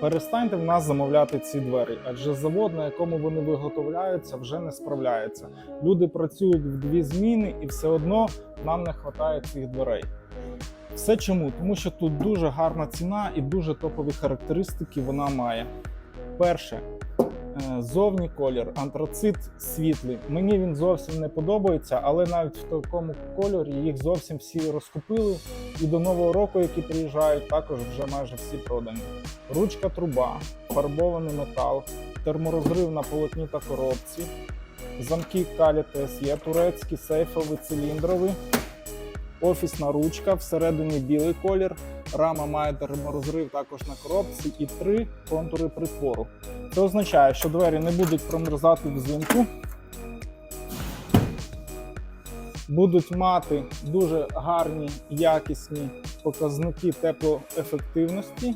Перестаньте в нас замовляти ці двері, адже завод, на якому вони виготовляються, вже не справляється. Люди працюють в дві зміни, і все одно нам не вистачає цих дверей. Все чому? Тому що тут дуже гарна ціна і дуже топові характеристики вона має. Перше, зовні колір, антрацит світлий. Мені він зовсім не подобається, але навіть в такому кольорі їх зовсім всі розкупили. І до нового року, які приїжджають, також вже майже всі продані. Ручка труба, фарбований метал, терморозрив на полотні та коробці, замки Калі ТСЄ, турецький сейфовий циліндровий, офісна ручка, всередині білий колір. Рама має терморозрив також на коробці і три контури притвору. Це означає, що двері не будуть промерзати взимку, будуть мати дуже гарні якісні показники теплоефективності